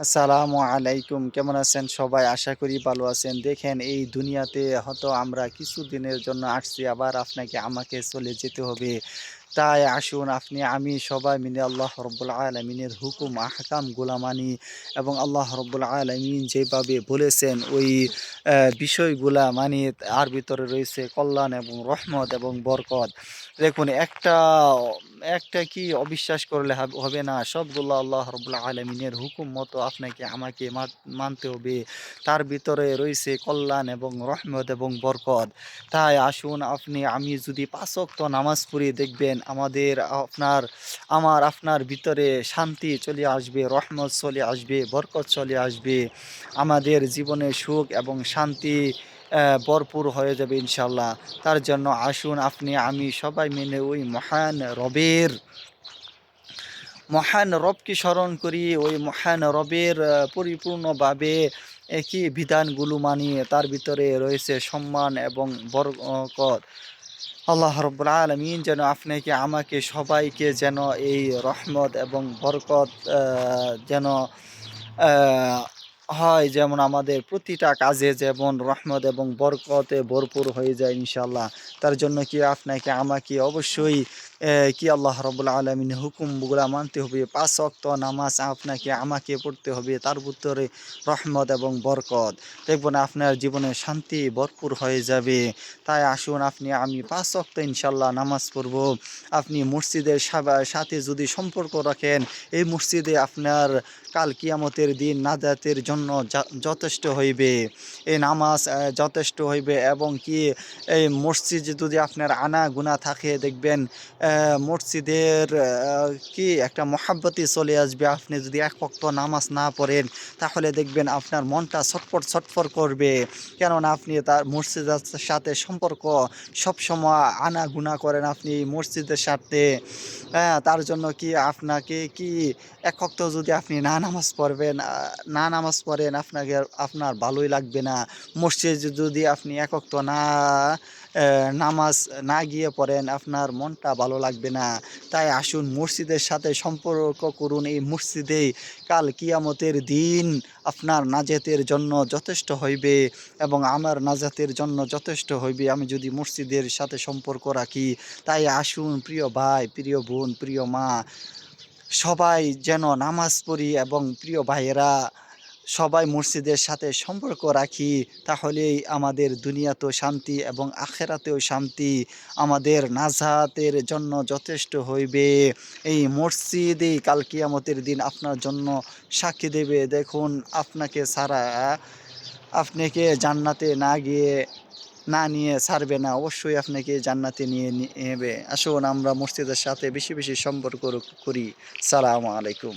আসসালামু আলাইকুম। কেমন আছেন সবাই? আশা করি ভালো আছেন। দেখেন, এই দুনিয়াতে হয়তো আমরা কিছুদিনের জন্য আসছি, আবার আপনাকে আমাকে চলে যেতে হবে। তাই আসুন আপনি, আমি সবাই মিলে আল্লাহ রব্বুল আলমিনের হুকুম, আহকাম মানি এবং আল্লাহ রব্বুল আলমিন যেভাবে বলেছেন ওই বিষয়গুলা মানি আর ভিতরে রয়েছে কল্যাণ এবং রহমত এবং বরকত। দেখুন, একটা একটা কি অবিশ্বাস করলে হবে না, সবগুলো আল্লাহ রব্বুল্লাহ আলমিনের হুকুম মতো আপনাকে, আমাকে মানতে হবে। তার ভিতরে রয়েছে কল্যাণ এবং রহমত এবং বরকত। তাই আসুন আপনি, আমি যদি পাঁচক্ত নামাজ পড়ি দেখবেন আমাদের আপনার, আমার, আপনার ভিতরে শান্তি চলে আসবে, রহমত চলে আসবে, বরকত চলে আসবে। আমাদের জীবনে সুখ এবং শান্তি ভরপুর হয়ে যাবে ইনশাল্লাহ তার জন্য আসুন আপনি, আমি সবাই মিলে ওই মহান রবের, মহান রবকে স্মরণ করি, ওই মহান রবের পরিপূর্ণভাবে একই বিধানগুলো মানিয়ে তার ভিতরে রয়েছে সম্মান এবং বরকত। আল্লাহ রব্বুল আলমিন যেন আপনাকে আমাকে সবাইকে যেন এই রহমত এবং বরকত যেন হয়, যেমন আমাদের প্রতিটা কাজে যেমন রহমত এবং বরকতে ভরপুর হয়ে যায় ইনশাল্লাহ তার জন্য কি আপনাকে, আমাকে অবশ্যই কি আল্লাহ রবুল্লা আলমিন হুকুমগুলা মানতে হবে? পাঁচ অক্ত নামাজ আপনাকে, আমাকে পড়তে হবে, তার ভিতরে রহমত এবং বরকত। দেখবেন আপনার জীবনে শান্তি ভরপুর হয়ে যাবে। তাই আসুন, আপনি, আমি পাঁচ অক্ত ইনশাল্লাহ নামাজ পড়ব। আপনি মসজিদের সাথে যদি সম্পর্ক রাখেন, এই মসজিদে আপনার কাল কিয়ামতের দিন নাজাতের জন্য যা- যথেষ্ট হইবে। এই নামাজ যথেষ্ট হইবে এবং কি এই মসজিদ যদি আপনার আনা গুণা থাকে, দেখবেন মসজিদের কি একটা মহাব্বতি চলে আসবে। আপনি যদি এক ভক্ত নামাজ না পড়েন, তাহলে দেখবেন আপনার মনটা ছটফট ছটফট করবে। কেননা আপনি তার মসজিদের সাথে সম্পর্ক সবসময় আনা গুণা করেন আপনি মসজিদের সাথে। হ্যাঁ তার জন্য কি আপনাকে কি এক ভক্ত যদি আপনি না নামাজ পড়বেন না নামাজ পড়েন আপনাকে আপনার ভালোই লাগবে না। মসজিদে যদি আপনি এক ভক্ত না নামাজ না গিয়ে পড়েন, আপনার মনটা ভালো লাগবে না। তাই আসুন মসজিদের সাথে সম্পর্ক করুন। এই মসজিদে কাল কিয়ামতের দিন আপনার নাজাতের জন্য যথেষ্ট হইবে এবং আমার নাজাতের জন্য যথেষ্ট হইবে। আমি যদি মসজিদের সাথে সম্পর্ক রাখি, তাই আসুন প্রিয় ভাই, প্রিয় বোন, প্রিয় মা, সবাই যেন নামাজ পড়ি এবং প্রিয় ভাইয়েরা সবাই মসজিদের সাথে সম্পর্ক রাখি, তাহলেই আমাদের দুনিয়াতেও শান্তি এবং আখেরাতেও শান্তি আমাদের নাজাতের জন্য যথেষ্ট হইবে। এই মসজিদেই কাল কিয়ামতের দিন আপনার জন্য সাক্ষী দেবে। দেখুন, আপনাকে ছাড়া, আপনাকে জান্নাতে না গিয়ে, না নিয়ে ছাড়বে না, অবশ্যই আপনাকে জান্নাতে নিয়ে নেবে। আসুন, আমরা মসজিদের সাথে বেশি বেশি সম্পর্ক করি। সালাম আলাইকুম।